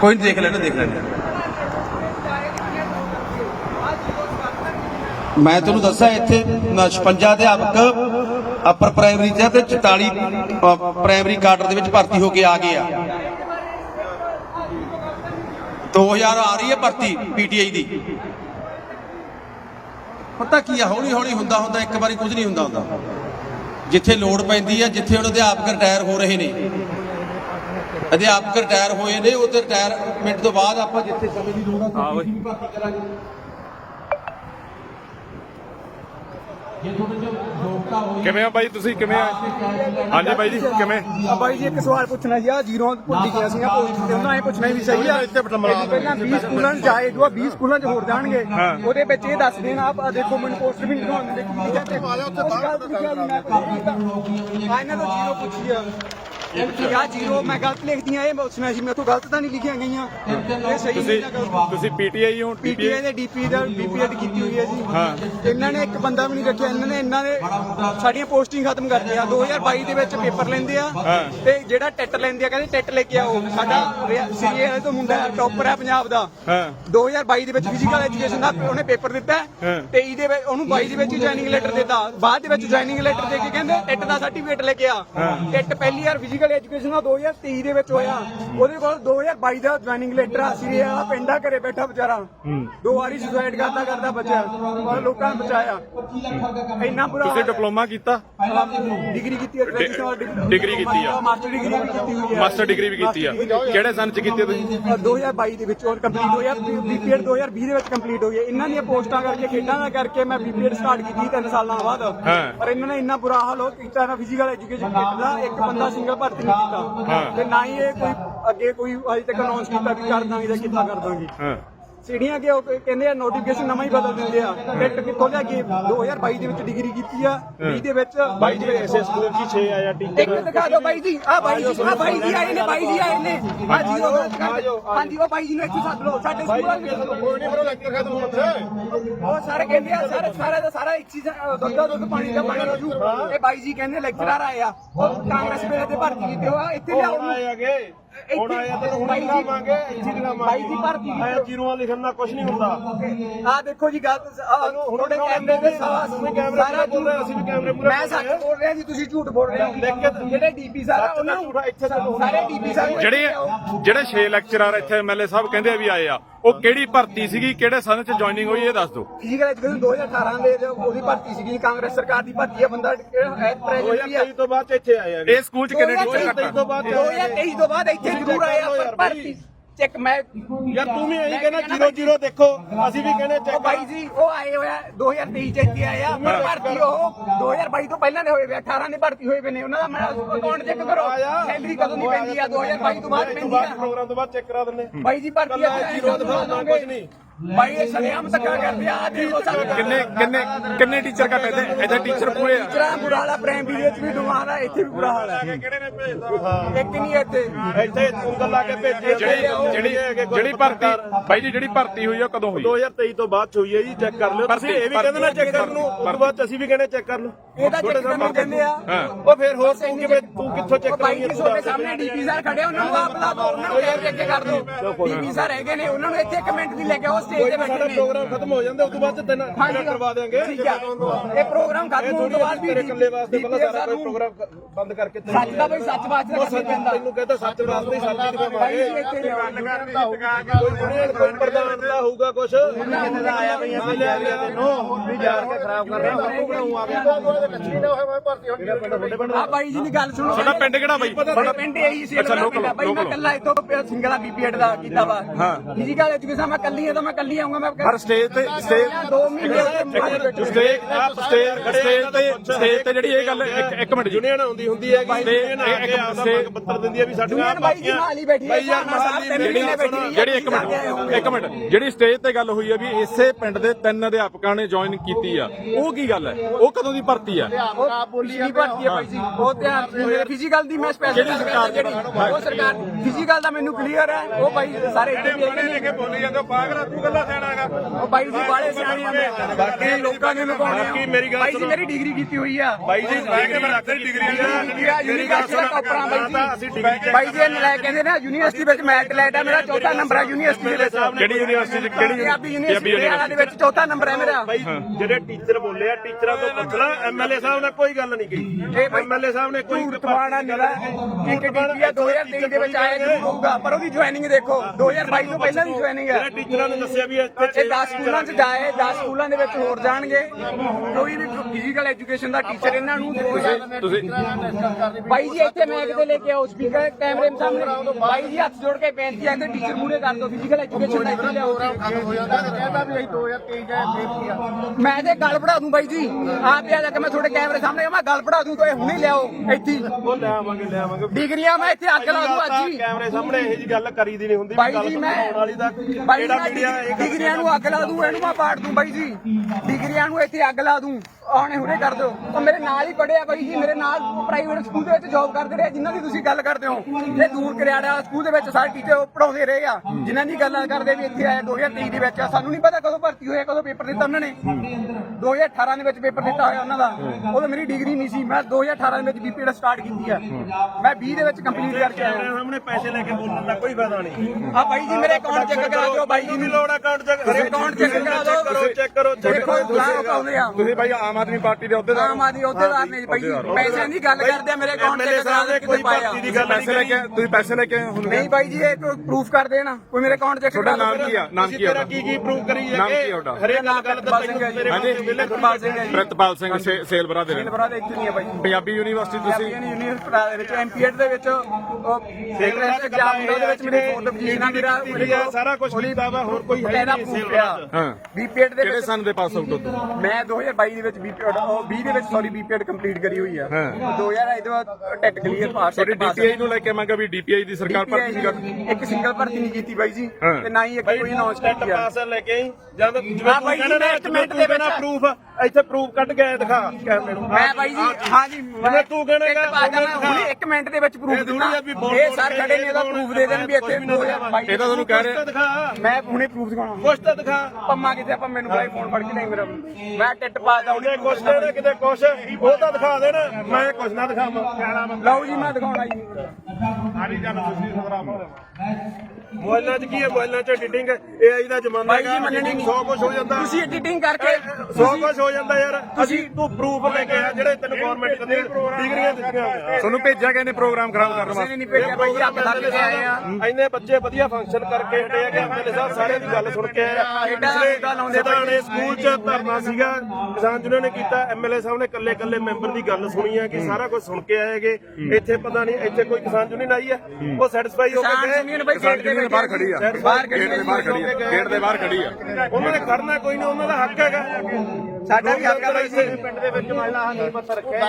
ਕੋਈ ਨਹੀਂ ਦੇਖ ਲੈਣਾ ਦੇਖ ਲੈਣਾ। ਮੈਂ ਤੁਹਾਨੂੰ ਦੱਸਿਆ ਇੱਥੇ 56 ਅਧਿਆਪਕ ਅਪਰ ਪ੍ਰਾਇਮਰੀ ਚ ਆ ਤੇ 44 ਪ੍ਰਾਇਮਰੀ ਕਾਡਰ ਦੇ ਵਿੱਚ ਭਰਤੀ ਹੋ ਕੇ ਆ ਗਏ ਆ। 2000 ਆ ਰਹੀ ਹੈ ਭਰਤੀ ਪੀਟੀਆਈ ਦੀ। ਪਤਾ ਕੀ ਆ ਹੌਲੀ ਹੌਲੀ ਹੁੰਦਾ ਹੁੰਦਾ, ਇੱਕ ਵਾਰੀ ਕੁਝ ਨਹੀਂ ਹੁੰਦਾ ਹੁੰਦਾ। ਜਿੱਥੇ ਲੋੜ ਪੈਂਦੀ ਹੈ, ਜਿੱਥੇ ਹੁਣ ਅਧਿਆਪਕ ਰਿਟਾਇਰ ਹੋ ਰਹੇ ਨੇ। ਅਧਿਆਪਕ ਰਿਟਾਇਰ ਹੋਏ ਨੇ ਉਹਦੇ ਰਿਟਾਇਰਮੈਂਟ ਤੋਂ ਬਾਅਦ ਆਪਾਂ ਜਿੱਥੇ ਸਮੇਂ ਦੀ ਲੋੜ ਆ ਉੱਥੇ ਵੀ ਭਰਤੀ ਕਰਾਂਗੇ। ਜੇ ਤੁਹਾਡੇ ਚ ਯੋਗਤਾ ਹੋਈ ਕਿਵੇਂ ਆ ਬਾਈ ਤੁਸੀਂ? ਕਿਵੇਂ ਆ? ਹਾਂਜੀ ਬਾਈ ਜੀ ਕਿਵੇਂ? ਆ ਬਾਈ ਜੀ ਇੱਕ ਸਵਾਲ ਪੁੱਛਣਾ ਸੀ ਆ ਜ਼ੀਰੋ ਭੁੱਲ ਗਿਆ ਸੀ ਆ ਕੋਈ ਤੇ ਉਹਨਾਂ ਇਹ ਪੁੱਛਣਾ ਵੀ ਸਹੀ ਆ। ਇੱਥੇ ਪਹਿਲਾਂ 20 ਸਕੂਲਾਂ 'ਚ ਜਾਏ ਜੋ 20 ਸਕੂਲਾਂ 'ਚ ਹੋਰ ਜਾਣਗੇ। ਉਹਦੇ ਵਿੱਚ ਇਹ ਦੱਸ ਦੇਣ ਆਪ ਦੇਖੋ ਮੈਨੂੰ ਪੋਸਟਰ ਵੀ ਦਿਖਾਉਣ ਦੇ ਕੀ ਲਿਖਿਆ ਤੇ ਉਸ ਗੱਲ ਤੇ ਲਿਖਿਆ ਵੀ ਮੈਂ ਕੋਈ ਆ ਇਹਨਾਂ ਤੋਂ ਜ਼ੀਰੋ ਪੁੱਛੀ ਆ। ਯਾ ਜ਼ੀਰੋ ਮੈਂ ਗਲਤ ਲਿਖਦੀ ਆ ਇਹ ਪੁੱਛਣਾ ਸੀ ਮੇਰੇ ਤੋਂ ਗਲਤ ਤਾਂ ਨਹੀਂ ਲਿਖੀਆਂ ਗਈਆਂ। ਇਹ ਸਹੀ ਤੁਸੀਂ ਨਹੀਂ ਗਲਤ ਤੁਸੀਂ ਪੀਟੀਆਈ ਹੋ ਪੀਟੀਆਈ ਦੇ ਡੀਪੀ ਦਾ ਬੀਪੀਐਡ ਕੀਤੀ ਹੋਈ ਹੈ ਜੀ। ਇਹਨਾਂ ਨੇ ਇੱਕ ਬੰਦਾ ਵੀ ਨਹੀਂ ਰੱਖਿਆ ਇਹਨਾਂ ਨੇ ਇਹਨਾਂ ਨੇ ਸਾਡੀਆਂ ਪੋਸਟਿੰਗ ਖਤਮ ਕਰ ਦਿੱਤੀਆਂ 2022 ਦੇ ਵਿੱਚ ਪੇਪਰ ਲੈਂਦੇ ਆ ਤੇ ਜਿਹੜਾ ਟੈਟ ਲੈਂਦੇ ਆ ਕਹਿੰਦੇ ਟੈਟ ਲੈ ਕੇ ਆਓ। ਸਾਡਾ ਸੀਏ ਵਾਲੇ ਤੋਂ ਮੁੰਡਾ ਟੌਪਰ ਹੈ ਪੰਜਾਬ ਦਾ। ਹਾਂ। 2022 ਦੇ ਵਿੱਚ ਫਿਜ਼ੀਕਲ ਐਜੂਕੇਸ਼ਨ ਦਾ ਉਹਨੇ ਪੇਪਰ ਦਿੱਤਾ ਹਾਂ। ਤੇ ਇਹਦੇ ਵਿੱਚ ਉਹਨੂੰ 22 ਦੇ ਵਿੱਚ ਜੁਆਇਨਿੰਗ ਲੈਟਰ ਦਿੱਤਾ। ਬਾਅਦ ਦੇ ਵਿੱਚ ਜੁਆਇਨਿੰਗ ਲੈਟਰ ਦੇ ਕੇ ਕਹਿੰਦੇ ਟੈਟ ਦਾ ਸਰਟੀਫਿਕੇਟ ਲੈ ਕੇ ਆ। ਟੈਟ ਪਹਿਲੀ ਵਾਰ ਫਿਜ਼ੀਕਲ ਐਜੂਕੇਸ਼ਨ ਦਾ 2023 ਦੇ ਵਿੱਚ ਹੋਇਆ। ਉਹਦੇ ਕੋਲ 2022 ਦਾ ਜੁਆਇਨਿੰਗ ਲੈਟਰ ਆ ਸੀਏ ਵਾਲਾ ਪਿੰਡਾ ਘਰੇ ਬੈਠਾ ਵਿਚਾਰਾ। ਦੋ ਵਾਰੀ ਸੁਸਾਈਡ ਕਰਦਾ ਕਰਦਾ ਬਚਿਆ। ਪਰ ਲੋਕਾਂ ਨੇ ਬਚਾਇਆ। ਇੰਨਾ ਬੁਰਾ ਤੁਸੀਂ ਡਿਪਲੋਮਾ ਕੀਤਾ? ਡਿਗਰੀ ਕੀਤੀ ਹੈ ਡਿਗਰੀ ਕੀਤੀ ਆ। ਮਾਸਟਰ ਡਿਗਰੀ ਵੀ ਕੀਤੀ ਹੋਈ ਹੈ ਮਾਸਟਰ ਡਿਗਰੀ ਵੀ ਕੀਤੀ ਆ। ਕਿਹੜੇ ਸੰਨ ਚ ਕੀਤੀ ਤੁਸੀਂ? 2022 ਦੇ ਵਿੱਚ ਔਰ ਕੰਪਲੀਟ ਹੋਇਆ। ਬੀਪੀਐਡ 2020 ਦੇ ਵਿੱਚ ਕੰਪਲੀਟ ਹੋਈ ਹੈ ਇਹਨਾਂ ਦੀਆਂ ਪੋਸਟਾਂ ਕਰਕੇ ਖੇਡਾਂ ਦਾ ਕਰਕੇ ਮੈਂ ਬੀਪੀਐਡ ਸਟਾਰਟ ਕੀਤੀ 3 ਸਾਲਾਂ ਬਾਅਦ। ਪਰ ਇਹਨਾਂ ਨੇ ਇੰਨਾ ਬੁਰਾ ਹਾਲ ਹੋ ਕੀਤਾ ਨਾ ਫਿਜ਼ੀਕਲ ਐਜੂਕੇਸ਼ਨ ਦਾ ਇੱਕ ਬੰਦਾ ਸਿੰਗਲ ਭਰਤੀ ਨਹੀਂ ਕੀਤਾ ਤੇ ਨਾ ਹੀ ਇਹ ਕੋਈ ਅੱਗੇ ਕੋਈ ਅਜੇ ਤੱਕ ਅਨਾਉਂਸ ਕੀਤਾ ਵੀ ਕਰ ਦਾਂਗੇ ਜਾਂ ਕਿੱਦਾਂ ਕਰ ਦਾਂਗੇ। ਹਾਂ। ਸੀੜੀਆਂ ਕਿ ਉਹ ਕਹਿੰਦੇ ਆ ਨੋਟੀਫਿਕੇਸ਼ਨ ਨਵਾਂ ਹੀ ਬਦਲ ਦਿੰਦੇ ਆ। ਟਿਕਟ ਕਿੱਥੋਂ ਲਿਆ ਕੇ 2022 ਦੇ ਵਿੱਚ ਡਿਗਰੀ ਕੀਤੀ ਆ 20 ਦੇ ਵਿੱਚ 22 ਦੇ ਵਿੱਚ ਐਸਐਸ ਸਕੂਲ ਕੀ 6 ਆਇਆ ਟੀਚਰ ਇੱਕ ਦਿਖਾ ਦਿਓ ਬਾਈ ਜੀ। ਆ ਬਾਈ ਜੀ ਆ ਬਾਈ ਜੀ ਆਏ ਨੇ ਬਾਈ ਜੀ ਆਏ ਨੇ। ਆ ਜੀ ਉਹ ਹਾਂਜੀ ਉਹ ਬਾਈ ਜੀ ਨੂੰ ਇੱਥੇ ਸੱਦ ਲਓ। ਸਾਡੇ ਸਕੂਲ ਕੋਈ ਨਹੀਂ ਬਰੋ ਲੈਕਚਰ ਖਤਮ ਹੋਣ ਉਹ ਸਾਰੇ ਕਹਿੰਦੇ ਆ ਸਾਰੇ ਸਾਰਾ ਦਾ ਸਾਰਾ ਇੱਕ ਚੀਜ਼ ਦੁੱਧ ਦੁੱਧ ਪਾਣੀ ਦਾ ਪਾਣੀ ਹੋ ਜੂ ਇਹ ਬਾਈ ਜੀ ਕਹਿੰਦੇ ਲੈਕਚਰਰ ਆਏ ਆ। ਉਹ ਕਾਂਗਰਸ ਵੇਲੇ ਤੇ ਭਰਤੀ ਕੀਤੇ ਹੋ ਇੱਥੇ ਲਿਆਓ ਹੁਣ ਆਏ ਹੈਗੇ ਹੁਣ ਆਏ ਆ ਤੈਨੂੰ ਹੁਣ ਬਾਈ ਜੀ- ਦਿਖਾਵਾਂਗੇ ਇੱਥੇ ਦਿਖਾਵਾਂਗੇ ਬਾਈ ਜੀ ਭਰਤੀ ਕੀਤੇ ਆਇਆ ਜੀਰੋਆਂ ਲਿਖਣ ਨਾਲ ਕੁਝ ਨਹੀਂ ਹੁੰਦਾ। ਆ ਦੇਖੋ ਜੀ ਗੱਲ ਤੁਹਾਡੇ ਕੈਮਰੇ ਦੇ ਸਾਰਾ ਤੁਸੀਂ ਕੈਮਰੇ ਪੂਰਾ ਬੋਲ ਰਹੇ ਹੋ, ਅਸੀਂ ਵੀ ਕੈਮਰੇ ਪੂਰਾ ਮੈਂ ਸੱਚ ਬੋਲ ਰਿਹਾ ਜੀ ਤੁਸੀਂ ਝੂਠ ਬੋਲ ਰਹੇ ਹੋ। ਜਿਹੜੇ ਡੀਪੀ ਸਾਰਾ ਸੱਚ ਉਹਨਾਂ ਦਾ ਨੂੰ ਝੂਠਾ ਇੱਥੇ ਤੈਨੂੰ ਸਾਰੇ ਡੀਪੀ ਸਾਹਿਬ ਜਿਹੜੇ ਜਿਹੜੇ 6 ਲੈਕਚਰਰ ਇੱਥੇ ਐਮਐਲਏ ਸਾਹਿਬ ਕਹਿੰਦੇ ਆ ਵੀ ਆਏ ਆ। ਉਹ ਕਿਹੜੀ ਭਰਤੀ ਸੀਗੀ? ਕਿਹੜੇ ਸੰਨ ਚ ਜੁਆਇਨਿੰਗ ਹੋਈ ਇਹ ਦੱਸ ਦਿਓ। ਫਿਜ਼ੀਕਲ ਐਜੂਕੇਸ਼ਨ 2018 ਦੇ ਜੋ ਉਹਦੀ ਭਰਤੀ ਸੀਗੀ ਕਾਂਗਰਸ ਸਰਕਾਰ ਦੀ ਭਰਤੀ ਹੈ ਬੰਦਾ ਵੀ ਹੈ। 2023 ਤੋਂ ਬਾਅਦ ਇੱਥੇ ਆਏ ਆ ਇਹ ਸਕੂਲ ਚ ਕਿੰਨੇ ਟੀਚਰ 2023 ਘੱਟ ਤੋਂ ਬਾਅਦ 'ਚ 2023 ਤੋਂ ਬਾਅਦ ਇੱਥੇ ਜ਼ਰੂਰ ਆਏ ਆ ਪਰ ਭਰਤੀ ਚੈੱਕ ਮੈਂ ਯਾਰ ਤੂੰ ਵੀ ਇਹੀ ਕਹਿੰਦਾ ਜੀਰੋ ਜੀਰੋ ਦੇਖੋ ਅਸੀਂ ਵੀ ਕਹਿੰਦੇ ਉਹ ਚੈੱਕ ਬਾਈ ਜੀ ਉਹ ਆਏ ਹੋਇਆ 2023 ਚ ਇੱਥੇ ਆਏ ਆ ਪਰ ਭਰਤੀ ਉਹ 2022 ਤੋਂ ਪਹਿਲਾਂ ਦੇ ਹੋਏ ਵੇ 18 ਦੇ ਭਰਤੀ ਹੋਏ ਵੇ ਨੇ ਉਹਨਾਂ ਦਾ ਮੈਂ ਅਕਾਊਂਟ ਚੈੱਕ ਕਰੋ। ਸੈਲਰੀ ਕਦੋਂ ਦੀ ਪੈਂਦੀ ਆ? 2022 ਤੋਂ ਬਾਅਦ ਪੈਂਦੀ ਆ। ਪ੍ਰੋਗਰਾਮ ਤੋਂ ਬਾਅਦ ਚੈੱਕ ਕਰਾ ਦਿੰਨੇ ਬਾਈ ਜੀ ਭਰਤੀ ਆ ਜੀਰੋ ਦਿਖਾਉਣਾ ਕੁਝ ਨਹੀਂ। ਬਾਈ ਇਹ ਸ਼ਰੇਆਮ ਧੱਕਾ ਕਰਦੇ ਆ ਆਹ ਦੇਖੋ ਸਾਡੇ ਕਿੰਨੇ ਕਿੰਨੇ ਕਿੰਨੇ ਟੀਚਰ ਘੱਟ ਇੱਥੇ ਇੱਥੇ ਟੀਚਰ ਪੂਰੇ ਆ। ਟੀਚਰਾਂ ਬੁਰਾ ਹਾਲ ਆ ਪ੍ਰਾਇਮਰੀ ਵਿੱਚ ਵੀ ਡੁਮਾਰ ਆ ਇੱਥੇ ਵੀ ਬੁਰਾ ਹਾਲ ਹੈ ਕਿਹੜੇ ਨੇ ਭੇਜਦਾ ਇੱਕ ਨਹੀਂ ਇੱਥੇ। ਇੱਥੇ ਉਂਗਲ ਲਾ ਕੇ ਭੇਜੀ ਜਿਹੜੀ ਜਿਹੜੀ ਜਿਹੜੀ ਭਰਤੀ ਬਾਈ ਜੀ ਜਿਹੜੀ ਭਰਤੀ ਹੋਈ ਆ ਉਹ ਕਦੋਂ ਹੋਈ? 2023 ਤੋਂ ਬਾਅਦ 'ਚ ਹੋਈ ਹੈ ਜੀ ਚੈੱਕ ਕਰ ਲਿਓ। ਤੁਸੀਂ ਇਹ ਵੀ ਕਹਿੰਦੇ ਨਾ ਚੈੱਕ ਕਰਨ ਨੂੰ ਉਸ ਤੋਂ ਬਾਅਦ 'ਚ ਅਸੀਂ ਵੀ ਕਹਿੰਦੇ ਚੈੱਕ ਕਰ ਲਓ ਇਹ ਤਾਂ ਚੈੱਕ ਕਰਨ ਕਹਿੰਦੇ ਆ। ਹਾਂ। ਉਹ ਫਿਰ ਹੋਰ ਤੂੰ ਕਿਵੇਂ ਤੂੰ ਕਿੱਥੋਂ ਚੈੱਕ ਬਾਈ ਕਰਾਉਣੀ ਜੀ ਤੁਹਾਡੇ ਸਾਹਮਣੇ ਡੀਪੀ ਸਰ ਖੜੇ ਆ, ਉਹਨਾਂ ਨੂੰ ਆਪ ਲਾ ਦਿਓ ਉਹਨਾਂ ਨੂੰ ਕਹਿ ਕੇ ਅੱਗੇ ਕਰ ਦਿਓ ਡੀਪੀ ਸਰ ਹੈਗੇ ਨੇ ਉਹਨਾਂ ਨੂੰ ਇੱਥੇ ਕਮੈਂਟ ਨਹੀਂ ਲੈ ਕੇ ਆਓ ਸਟੇਜ ਤੇ ਸਾਡਾ ਬੈਠੇ ਨੇ। ਪ੍ਰੋਗਰਾਮ ਖਤਮ ਹੋ ਜਾਂਦਾ ਉਸ ਤੋਂ ਬਾਅਦ 'ਚ ਤੈਨੂੰ ਹਾਂਜੀ ਕਰਵਾ ਦੇਵਾਂਗੇ ਠੀਕ ਆ ਇਹ ਪ੍ਰੋਗਰਾਮ ਖਤਮ ਹੋਣ ਤੋਂ ਬਾਅਦ ਵੀ ਤੇਰੇ ਇਕੱਲੇ ਵਾਸਤੇ ਪਹਿਲਾਂ DPS ਸਾਰਾ ਕੋਈ ਨੂੰ ਪ੍ਰੋਗਰਾਮ ਬੰਦ ਕਰਕੇ ਸੱਚ ਦਾ ਬਈ ਸੱਚ ਵਾਸਤੇ ਉਹ ਰੱਖਣਾ ਸੱਚ ਪੈਂਦਾ। ਤੈਨੂੰ ਕਹਿੰਦਾ ਸੱਚ ਵਾਸਤੇ ਹੀ ਸੱਚ ਹੀ ਬਾਈ ਜੀ ਦਿਖਾਵਾਂਗੇ ਇੱਥੇ ਗੱਲ ਕੋਈ ਜੁਨੀਅਰ ਕੋਈ ਪ੍ਰਧਾਨ ਦਾ ਹੋਊਗਾ ਕੁਛ। ਆਇਆ ਵੀ ਅਸੀਂ ਲਿਆ ਲਿਆ ਤੈਨੂੰ ਵੀ ਜਾ ਕੇ ਖਰਾਬ ਕਰ ਰਿਹਾ ਬਾਪੂ ਬਣਾਉ ਆ ਗਿਆ? ਆ ਬਾਈ ਜੀ ਦੀ ਗੱਲ ਸੁਣੋ। ਤੁਹਾਡਾ ਪਿੰਡ ਕਿਹੜਾ ਬਾਈ? ਸਾਡਾ ਪਿੰਡ ਇਹੀ ਸੀ ਅੱਛਾ, local, ਬਾਈ ਮੈਂ local। ਕੱਲਾ ਇਤੋਂ ਸਿੰਗਲਾ ਬੀਪੀਐਡ ਦਾ ਕੀਤਾ ਵਾ। ਫਿਜ਼ੀਕਲ ਐਜੂਕੇਸ਼ਨ ਮੈਂ ਕੱਲੀ ਆ ਤਾਂ ਮੈਂ ਕੱਲੀ ਆਉਂਗਾ ਮੈਂ ਹਰ ਸਟੇਜ ਤੇ ਸਟੇਜ ਦੋ ਮਹੀਨੇ ਦੇ ਸਟੇਜ ਆ ਸਟੇਜ ਸਟੇਜ ਤੇ ਸਟੇਜ ਤੇ ਜਿਹੜੀ ਇਹ ਗੱਲ ਇੱਕ ਇੱਕ ਮਿੰਟ ਜੀ। ਯੂਨੀਅਨ ਆਉਂਦੀ ਹੁੰਦੀ ਹੈ ਕਿ ਯੂਨੀਅਨ ਆ ਕੇ ਆਪਦਾ ਪੱਤਰ ਦਿੰਦੀ ਹੈ ਵੀ ਸਾਡੀਆਂ ਯੂਨੀਅਨ ਬਾਈ ਹੀ ਹੈ ਯਾਰ ਨਾਲ ਹੈ। ਜਿਹੜੀ ਇੱਕ ਮਿੰਟ ਇੱਕ ਮਿੰਟ। ਜਿਹੜੀ ਸਟੇਜ ਤੇ ਗੱਲ ਹੋਈ ਆ ਵੀ ਇਸੇ ਪਿੰਡ ਦੇ ਤਿੰਨ ਅਧਿਆਪਕਾਂ ਨੇ ਜੁਆਇਨ ਕੀਤੀ ਆ। ਉਹ ਕੀ ਗੱਲ ਹੈ? ਉਹ ਕਦੋਂ ਦੀ ਭਰਤੀ ਆ? ਦੀ ਭਰਤੀ ਹੈ ਬਾਈ ਜੀ? ਉਹ ਧਿਆਨ ਫਿਜ਼ੀਕਲ ਦੀ ਮੈਂ ਸਪੈਸ਼ਲ ਕਿਹੜੀ ਸਰਕਾਰ ਜਿਹੜੀ। ਉਹ ਸਰਕਾਰ ਫਿਜ਼ੀਕਲ ਦਾ ਮੈਨੂੰ ਕਲੀਅਰ ਹੈ। ਉਹ ਬਾਈ ਸਾਰੇ ਇੱਥੇ ਵੀ ਬੋਲੀ ਜਾਂਦੇ ਪਾਗਲ ਕੱਲਾ ਸਿਆਣਾ ਹੈਗਾ। ਉਹ ਬਾਈ ਜੀ ਬਾਲੇ ਸਿਆਣੇ ਆ ਮੈਂ ਬਾਕੀ ਲੋਕਾਂ ਨੇ ਲੁਕਾਉਣੇ ਬਾਕੀ ਮੇਰੀ ਗੱਲ ਬਾਈ ਜੀ ਸੁਣੋ। ਮੇਰੀ ਡਿਗਰੀ ਕੀਤੀ ਹੋਈ ਆ। ਬਾਈ ਜੀ ਮੈਂ ਕਿ ਮੈਂ ਰੱਖਦੀ ਡਿਗਰੀ ਆ। ਯੂਨੀਵਰਸਿਟੀ ਦਾ ਟੌਪਰਾਂ ਬਾਈ ਜੀ। ਬਾਈ ਜੀ ਇਹ ਲੈ ਕਹਿੰਦੇ ਨੇ ਯੂਨੀਵਰਸਿਟੀ ਵਿੱਚ ਮੈਟ ਲੈਟ ਆ ਮੇਰਾ ਚੌਥਾ ਨੰਬਰ ਹੈ ਯੂਨੀਵਰਸਿਟੀ ਦੇ ਵਿੱਚ। ਕਿਹੜੀ ਯੂਨੀਵਰਸਿਟੀ ਚ ਕਿਹੜੀ ਪੰਜਾਬੀ ਯੂਨੀਵਰਸਿਟੀ ਪਟਿਆਲਾ ਦੇ ਵਿੱਚ ਚੌਥਾ ਨੰਬਰ ਹੈ ਮੇਰਾ। ਬਾਈ ਜਿਹੜੇ ਟੀਚਰ ਬੋਲੇ ਆ ਟੀਚਰਾਂ ਤੋਂ ਪੁੱਛਣਾ ਐਮਐਲਏ ਸਾਹਿਬ ਨੇ ਕੋਈ ਗੱਲ ਨਹੀਂ ਕਹੀ। ਐਮਐਲਏ ਸਾਹਿਬ ਨੇ ਕੋਈ ਝੂਠਵਾਣਾ ਨਿਰਾ ਇੱਕ ਡੀਪੀਆ 2023 ਦੇ ਵਿੱਚ ਆਇਆ ਜ਼ਰੂਰ ਹੋਊਗਾ ਪਰ ਉਹਦੀ ਜੁਆਇਨਿੰਗ ਦੇਖੋ। 2022 ਤੋਂ ਪਹਿਲਾਂ ਦੀ ਜੁਆਇਨਿੰਗ ਹੈ ਜਿਹੜੇ ਟੀਚਰਾਂ ਨੇ ਦੱਸਿਆ ਵੀ ਇੱਥੇ ਇਹ 10 ਸਕੂਲਾਂ 'ਚ ਜਾਏ 10 ਸਕੂਲਾਂ ਦੇ ਵਿੱਚ ਹੋਰ ਜਾਣਗੇ। ਕੋਈ ਵੀ ਫਿਜ਼ੀਕਲ ਐਜੂਕੇਸ਼ਨ ਦਾ ਟੀਚਰ ਇਹਨਾਂ ਨੂੰ ਦੇਖੋ ਤੁਸੀਂ ਬਾਈ ਜੀ ਇੱਥੇ ਮੈਂ ਕਿਤੇ ਲੈ ਕੇ ਆਓ ਸਪੀਕਰ ਕੈਮਰੇ ਸਾਹਮਣੇ। ਬਾਈ ਜੀ ਹੱਥ ਜੋੜ ਕੇ ਬੇਨਤੀ ਹੈ ਕਿ ਟੀਚਰ ਮੂਰੇ ਕਰ ਦਿਓ ਫਿਜ਼ੀਕਲ ਐਜੂਕੇਸ਼ਨ ਦਾ ਇੱਥੇ ਲਿਆਓ। ਮੈਂ ਤੇ ਗੱਲ ਪੜਾ ਦੂੰ ਬਾਈ ਜੀ। ਆਪ ਆ ਜਾ ਕੇ ਮੈਂ ਤੁਹਾਡੇ ਕੈਮਰੇ ਸਾਹਮਣੇ ਮੈਂ ਗੱਲ ਪੜਾ ਦੂੰ ਤੇ ਹੁਣੇ ਲਿਆਓ ਇੱਥੇ। ਉਹ ਲੈ ਆਵਾਂਗੇ ਲੈ ਆਵਾਂਗੇ। ਡਿਗਰੀਆਂ ਮੈਂ ਇੱਥੇ ਅੱਗ ਲਾ ਦੂੰ ਅੱਜ ਹੀ। ਕੈਮਰੇ ਸਾਹਮਣੇ ਇਹ ਜੀ ਗੱਲ ਕਰੀਦੀ ਨਹੀਂ ਹੁੰਦੀ ਬਾਈ ਗੱਲ ਜੀ ਮੈਂ ਵਾਲੀ ਦਾ ਕਿਹੜਾ ਮੀਡੀਆ ਇਹ ਡਿਗਰੀਆਂ ਨੂੰ ਅੱਗ ਲਾ ਦੂੰ ਇਹਨੂੰ ਮੈਂ ਪਾੜ ਦੂੰ ਬਾਈ ਜੀ। ਡਿਗਰੀਆਂ ਨੂੰ ਇੱਥੇ ਅੱਗ ਲਾ ਦੂੰ। ਆਉਣੇ ਹੁਣੇ ਕਰ ਦਿਓ। ਉਹ ਮੇਰੇ ਨਾਲ ਹੀ ਪੜਿਆ ਬਾਈ ਜੀ ਮੇਰੇ ਨਾਲ ਪ੍ਰਾਈਵੇਟ ਸਕੂਲ ਦੇ ਵਿੱਚ ਜੌਬ ਕਰਦੇ ਰਹੇ ਜਿਨ੍ਹਾਂ ਦੀ ਤੁਸੀਂ ਗੱਲ ਕਰਦੇ ਹੋ। ਇਹ ਦੂਰ ਕਰਿਆੜਾ ਸਕੂਲ ਦੇ ਵਿੱਚ ਸਾਰੇ ਟੀਚਰ ਪੜਾਉਂਦੇ ਰਹੇ ਆ। ਜਿਨ੍ਹਾਂ ਦੀ ਗੱਲਾਂ ਕਰਦੇ ਵੀ ਇੱਥੇ ਆਇਆ 2023 ਦੇ ਵਿੱਚ ਸਾਨੂੰ ਨਹੀਂ ਪਤਾ ਕਦੋਂ ਭਰਤੀ ਹੋਇਆ ਕਦੋਂ ਪੇਪਰ ਦਿੱਤਾ ਉਹਨਾਂ ਨੇ। 2018 ਦੇ ਵਿੱਚ ਪੇਪਰ ਦਿੱਤਾ ਹੋਇਆ ਉਹਨਾਂ ਦਾ। ਉਦੋਂ ਮੇਰੀ ਡਿਗਰੀ ਨਹੀਂ ਸੀ। ਮੈਂ 2018 ਦੇ ਵਿੱਚ ਬੀਪੀਐਡ ਸਟਾਰਟ ਕੀਤੀ ਆ। ਮੈਂ 20 ਦੇ ਵਿੱਚ ਕੰਪਲੀਟ ਕਰਕੇ ਆਇਆ। ਸਾਹਮਣੇ ਪੈਸੇ ਲੈ ਕੇ ਬੋਲਣ ਦਾ ਕੋਈ ਫਾਇਦਾ ਨਹੀਂ। ਆ ਬਾਈ ਜੀ ਮੇਰੇ ਅਕਾਊਂਟ ਚੈੱਕ ਕਰਾ ਦਿਓ। ਬਾਈ ਜੀ ਨੂੰ ਲੋੜ ਅਕਾਊਂਟ ਚੈੱਕ account check ਕਰਾ। ਕਰੋ ਚੈੱਕ ਕਰੋ check ਦੇਖੋ ਕਰੋ। ਬੁਲਾਓ ਪਾਉਂਦੇ ਆ। ਤੁਸੀਂ ਭਾਈ ਆਮ ਆਦਮੀ ਪਾਰਟੀ ਦੇ ਅਹੁਦੇਦਾਰ ਹੋ? ਆਮ ਆਦਮੀ ਅਹੁਦੇਦਾਰ ਨੇ ਬਾਈ ਜੀ ਪੈਸਿਆਂ ਦੀ ਗੱਲ ਕਰਦੇ ਆ ਮੇਰੇ ਅਕਾਊਂਟ MLA ਚੈੱਕ ਕਰਾ ਦੇ ਸਾਹਿਬ ਨੇ ਕਿਤੇ ਕੋਈ ਪਾਇਆ। ਭਰਤੀ ਦੀ ਗੱਲ ਪੈਸੇ ਲੈ ਕੇ ਤੁਸੀਂ ਪੈਸੇ ਲੈ ਕੇ ਆਏ ਹੁਣ ਨਹੀਂ ਬਾਈ ਜੀ ਇਹ ਪ੍ਰੂਫ ਕਰ ਦੇਣਾ। ਕੋਈ ਮੇਰੇ ਅਕਾਊਂਟ ਚੈੱਕ ਤੁਹਾਡਾ ਕਰਾ ਨਾਮ ਕੀ ਆ? ਨਾਮ ਅਸੀਂ ਕੀ ਆ ਤੇਰਾ ਕੀ ਕੀ ਪ੍ਰੂਫ ਕਰੀ ਨਾਮ ਕੀ ਜਾਗੇ ਆ ਤੁਹਾਡਾ? ਹਰੇਕ ਗੱਲ ਗੱਲ ਤਾਂ ਸਿੰਘ ਹੈ ਜੀ। ਤੇਰੇ ਹਾਂਜੀ। ਬਿੱਲੇ ਪ੍ਰਿਤਪਾਲ ਸਿੰਘ ਹੈ ਜੀ। ਪ੍ਰਿਤਪਾਲ ਸਿੰਘ ਸੇ- ਸੇਲਵਰਾ ਦੇ ਮੇਲ ਬਰਾ ਦੇ ਇੱਥੇ ਨਹੀਂ ਹੈ ਬਾਈ ਜੀ ਪੰਜਾਬੀ ਯੂਨੀਵਰਸਿਟੀ ਤੁਸੀਂ ਪੰਜਾਬੀ ਯੂਨੀਵਰਸਿਟੀ ਦੇ ਵਿੱਚ ਐਮਪੀਐਡ ਦੇ ਵਿੱਚ ਉਹ ਸੇਕਰੇਟ ਐਗਜ਼ਾਮ ਦੇ ਵਿੱਚ ਮੇਰੀ ਫੋਰਥ ਪੋਜੀਸ਼ਨ ਆ ਮੇਰਾ ਜਿਹੜੀ ਆ ਸਾਰਾ ਕੁਝ ਕੀਤਾ ਵਾ ਹੋਰ ਕੋਈ ਹੈ ਇਹਦਾ ਨਹੀਂ ਪ੍ਰੂਫ ਸੇਲ ਆ। ਹਾਂ। ਬੀਪੀਐਡ ਦੇ ਕਿਹੜੇ ਵਿੱਚ ਸਨ ਦੇ ਪਾਸ ਆਊਟ ਹੋ ਤੁਸੀਂ? ਮੈਂ 2022 ਦੇ ਵਿੱਚ ਬੀਪੀਐਡ ਉਹ 20 ਦੇ ਵਿੱਚ ਸੌਰੀ ਬੀਪੀਐਡ ਕੰਪਲੀਟ ਕਰੀ ਹੋਈ ਆ ਹਾਂ। 2000 ਇਹਦੇ ਬਾਅਦ ਟੈਟ ਕਲੀਅਰ ਪਾਸ ਤੁਹਾਡੀ ਡੀਪੀਆਈ ਨੂੰ ਲੈ ਕੇ ਮੈਂ ਕਿਹਾ ਵੀ ਡੀਪੀਆਈ ਦੀ ਸਰਕਾਰ ਭਰਤੀ ਨਹੀਂ ਕਰਦੀ DPI ਇੱਕ ਸਿੰਗਲ ਭਰਤੀ ਨਹੀਂ ਕੀਤੀ ਬਾਈ ਜੀ ਹਾਂ। ਤੇ ਨਾ ਹੀ ਇੱਕ ਕੋਈ ਅਨਾਉਂਸ ਟੈਟ ਕੀਤੀ ਆ ਪਾਸ ਲੈ ਕੇ ਆਈ ਜਦ ਹਾਂ ਤੂੰ ਬਾਈ ਜੀ, ਕਹਿੰਦਾ ਨਾ ਮੈਂ ਇੱਕ ਮਿੰਟ ਦੇ ਵਿੱਚ- ਪ੍ਰੂਫ ਇੱਥੇ ਪ੍ਰੂਫ ਕੱਢ ਕੇ ਦਿਖਾ ਕੈਮਰੇ ਨੂੰ ਮੈਂ ਬਾਈ ਜੀ ਹਾਂ ਜੀ ਜਿਵੇਂ ਤੂੰ ਕਹਿਣਾ ਆ, ਮੈਂ ਹੁਣੇ ਮਿੰਟ ਦੇ ਵਿੱਚ ਪ੍ਰੂਫ ਬੋਲ ਇਹ ਸਰ ਖੜੇ ਨੇ ਇਹਦਾ ਇਹ ਪ੍ਰੂਫ ਦੇ ਦੇਣ ਵੀ ਇੱਥੇ ਨਾ। ਇਹ ਤਾਂ ਤੁਹਾਨੂੰ ਕਹਿ ਰਹੇ ਮੈਂ ਹੁਣੇ ਪ੍ਰੂਫ ਦਿਖਾਉਣਾ। ਕੁਛ ਤਾਂ ਦਿਖਾ। ਪੰਮਾ ਕਿਤੇ ਆਪਾਂ ਮੈਨੂੰ ਬਾਈ ਫੋਨ ਫੜ ਕੇ ਨਹੀਂ ਮੇਰਾ। ਮੈਂ ਟਿੱਟ ਪਾ ਦਾ ਉਹਨੇ ਕੁਛ ਕਹਿਣਾ ਕਿਤੇ ਕੁਛ। ਉਹ ਤਾਂ ਦਿਖਾ ਦੇਣ। ਮੈਂ ਕੁਛ ਨਾ ਦਿਖਾਵਾਂ। ਲਓ ਜੀ ਮੈਂ ਦਿਖਾਉਣਾ ਜੀ। ਮੋਬਾਈਲਾਂ 'ਚ ਕੀ ਹੈ ਮੋਬਾਈਲਾਂ 'ਚ ਐਡੀਟਿੰਗ AI ਦਾ ਜ਼ਮਾਨਾ ਨਹੀਂ। ਸੌ ਕੁਛ ਹੋ ਜਾਂਦਾ। ਤੁਸੀਂ ਐਡੀਟਿੰਗ ਕਰਕੇ ਸੌ ਕੁਛ ਹੋ ਜਾਂਦਾ ਯਾਰ। ਅਸੀਂ ਤੂੰ ਪ੍ਰੂਫ ਲੈ ਕੇ ਆ ਜਿਹੜੇ ਤੈਨੂੰ ਗਵਰਨਮੈਂਟ ਕਹਿੰਦੇ ਡਿਗਰੀਆਂ ਦਿੱਤੀਆਂ ਤੁਹਾਨੂੰ ਭੇਜਿਆ ਗਏ ਨੇ ਪ੍ਰੋਗਰਾਮ ਖਰਾਬ ਕਰਨ? ਵਾਸਤੇ ਨਹੀਂ ਭੇਜਿਆ ਜੀ ਅੱਗ ਲੱਗ ਕੇ ਆਏ ਆ? ਇੰਨੇ ਬੱਚੇ ਵਧੀਆ ਫੰਕਸ਼ਨ ਕਰਕੇ ਹਟੇ ਆ ਕਿ ਐਮਐਲਏ ਸਾਹਿਬ ਸਾਰਿਆਂ ਦੀ ਗੱਲ ਸੁਣ ਕੇ ਐਡਾ ਲਾਉਂਦੇ ਸਿਧਾਣੇ ਸਕੂਲ 'ਚ ਧਰਨਾ ਸੀਗਾ ਕਿਸਾਨ ਜਿਹਨਾਂ ਨੇ ਕੀਤਾ ਐਮਐਲਏ ਸਾਹਿਬ ਨੇ ਕੱਲੇ ਕੱਲੇ ਮੈਂਬਰ ਦੀ ਗੱਲ ਸੁਣੀ ਆ ਕਿ ਸਾਰਾ ਕੁਝ ਸੁਣ ਕੇ ਆਏਗੇ ਇੱਥੇ ਪਤਾ ਨਹੀਂ ਇੱਥੇ ਕੋਈ ਕਿਸਾਨ ਯੂਨੀਅਨ ਆਈ ਹੈ। ਉਹ ਸੈਟੀਸਫਾਈ ਹੋ ਕਿਸਾਨ ਕੇ ਬਾਈ ਕਿਸਾਨ ਗੇਟ ਦੇ ਯੂਨੀਅਨ ਬਾਹਰ ਖੜੀ ਆ। ਬਾਹਰ ਗੇਟ ਦੇ ਬਾਹਰ ਖੜੀ ਆ। ਗੇਟ ਦੇ ਬਾਹਰ ਖੜੀ ਆ। ਉਹਨਾਂ ਨੇ ਕਰਨਾ ਕੋਈ ਨਹੀਂ ਉਹਨਾਂ ਦਾ ਹੱਕ ਹੈਗਾ। ਸਾਡਾ ਵੀ ਹੱਕ ਬਾਈ ਜੀ। ਪਿੰਡ ਦੇ ਵਿੱਚ ਮਹਿਲਾ ਹਾਨੀ ਪੱਤਰ ਰੱਖਿਆ।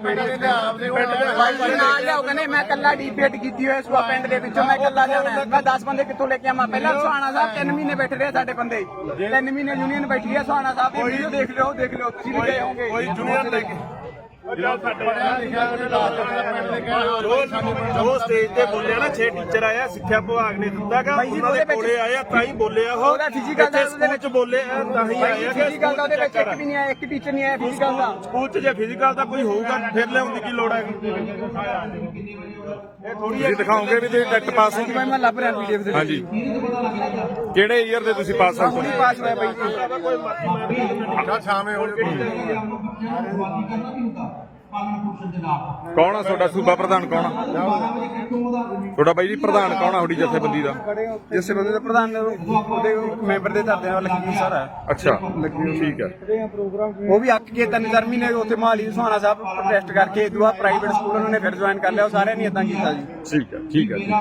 ਬਾਈ ਜੀ ਨਾਲ ਲਿਆਓ ਕਹਿੰਦੇ ਮੈਂ ਕੱਲਾ ਡੀਪੀਐਡ ਕੀਤੀ ਹੋਈ ਸੁਆ ਪਿੰਡ ਦੇ ਵਿੱਚੋਂ ਮੈਂ ਕੱਲਾ ਲਿਆਉਣਾ ਮੈਂ 10 ਬੰਦੇ ਕਿੱਥੋਂ ਲੈ ਕੇ ਆਵਾਂ? ਪਹਿਲਾਂ ਸੁਹਾਣਾ ਸਾਹਿਬ 3 ਮਹੀਨੇ ਬੈਠੇ ਰਹੇ ਸਾਡੇ ਬੰਦੇ। 3 ਮਹੀਨੇ ਯੂਨੀਅਨ ਬੈਠੀ ਹੈ ਸੁਹਾਣਾ ਸਾਹਿਬ ਦੀ। ਵੀਡੀਓ ਦੇਖ ਲਿਓ ਦੇਖ ਲਿਓ ਤੁਸੀਂ ਵੀ ਗਏ ਹੋਵੋਗੇ। ਕੋਈ ਜੁਨੀਅਰ ਲੈ ਕੇ ਜੋ ਸਟੇਜ ਤੇ ਬੋਲਿਆ ਨਾ 6 ਟੀਚਰ ਆਇਆ ਸਿੱਖਿਆ ਵਿਭਾਗ ਨੇ ਦਿੱਤਾਗਾ ਉਹਨਾਂ ਦੇ ਉਹਦੇ ਵਿੱਚ- ਕੋਲੇ ਆਇਆ ਤਾਂ ਹੀ ਬੋਲੇ ਆ ਉਹ। ਉਹਦਾ physical ਦਾ ਇੱਥੇ ਸਕੂਲ ਚ ਬੋਲੇ ਆ ਤਾਂ ਹੀ ਆਇਆ ਕਿ ਫਿਜ਼ੀਕਲ ਦਾ ਉਹਦੇ ਵਿੱਚ ਇੱਕ ਵੀ ਨਹੀਂ ਆਇਆ ਇੱਕ ਟੀਚਰ ਨਹੀਂ ਆਇਆ ਫਿਜ਼ੀਕਲ ਦਾ। ਸਕੂਲ ਚ ਜੇ ਫਿਜ਼ੀਕਲ ਦਾ ਕੋਈ ਹੋਊਗਾ ਫਿਰ ਲਿਆਉਣ ਦੀ ਕੀ ਲੋੜ ਹੈ? ਇਹ ਥੋੜੀ ਦਿਖਾਓਗੇ ਵੀ ਤੁਸੀਂ ਟੈਟ ਪਾਸ ਹੋ। ਮੈਂ ਮੈਂ ਲੱਭ ਰਿਹਾ ਪੀਡੀਐਫ ਦੇ ਵਿੱਚ। ਹਾਂਜੀ। ਕਿਹੜੇ ਈਅਰ ਦੇ ਤੁਸੀਂ ਪਾਸ ਆਊਟ ਹੁਣੀ ਪਾਸ ਹੋਇਆ ਬਾਈ ਜੀ ਕੌਣ ਆ ਤੁਹਾਡਾ ਸੂਬਾ ਪ੍ਰਧਾਨ ਕੌਣ ਆ? ਤੁਹਾਡਾ ਬਾਈ ਜੀ ਪ੍ਰਧਾਨ ਕੌਣ ਆ ਤੁਹਾਡੀ ਜਥੇਬੰਦੀ ਦਾ? ਜਿਸ ਬੰਦੇ ਦਾ ਪ੍ਰਧਾਨ ਉਹਦੇ ਮੈਂਬਰ ਦੇ ਧਰਦੇ ਆ ਲਖਵੀਰ ਸਰ ਹੈ ਅੱਛਾ ਠੀਕ ਹੈ ਉਹ ਵੀ ਅੱਕ ਕੇ ਤਿੰਨ ਚਾਰ ਮਹੀਨੇ ਉੱਥੇ ਮਹਾਲੀ ਸੁਹਾਣਾ ਸਾਹਿਬ ਪ੍ਰੋਟੈਸਟ ਕਰਕੇ ਦੁਆ ਪ੍ਰਾਈਵੇਟ ਸਕੂਲ ਉਹਨਾਂ ਨੇ ਫਿਰ ਜੁਆਇਨ ਕਰ ਲਿਆ ਉਹ ਸਾਰਿਆਂ ਨੇ ਇਦਾਂ ਕੀਤਾ ਜੀ। ਠੀਕ ਹੈ ਠੀਕ ਹੈ ਜੀ।